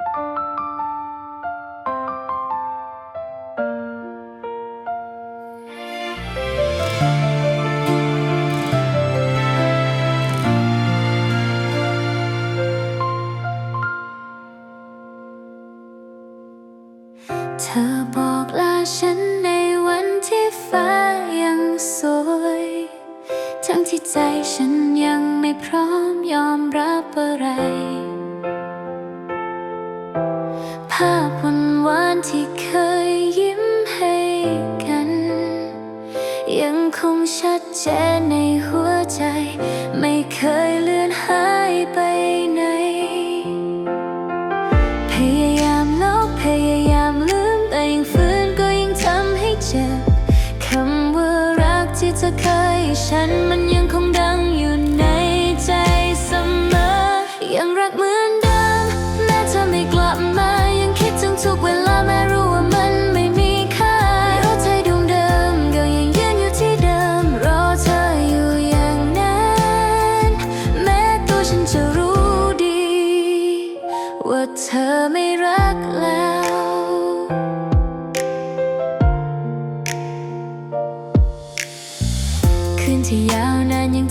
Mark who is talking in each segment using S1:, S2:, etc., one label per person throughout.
S1: เธอบอกลาฉันในวันที่ฟ้ายังสวย ทั้งที่ใจฉัน พวันวานที่เคยยิ้มให้กัน ยังคงชัดเจนในหัวใจ ไม่เคยเลือนหายไปไหน พยายามลบพยายามลืมแต่ยังฝืนก็ยิ่งทำให้เจ็บคำว่ารักที่เธอเคยให้ฉันมันยังคง ว่าเธอไม่รักแล้ว คืนที่ยาวนานยัง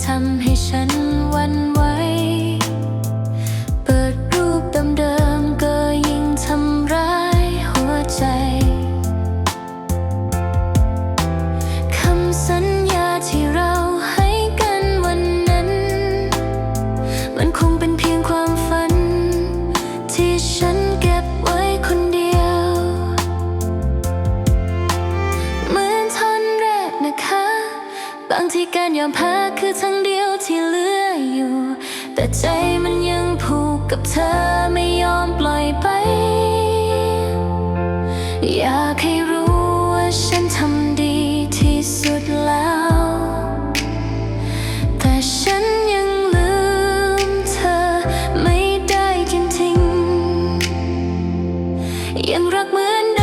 S1: างที่การยอมแพ้คือทางเดียวที่เหลืออยู่ แต่ใจมันยังผูกกับเธอไม่ยอมปล่อยไป อยากให้รู้ว่าฉันทำดีที่สุดแล้ว แต่ฉันยังลืมเธอไม่ได้จริงๆยังรักเหมือน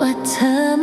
S1: What time?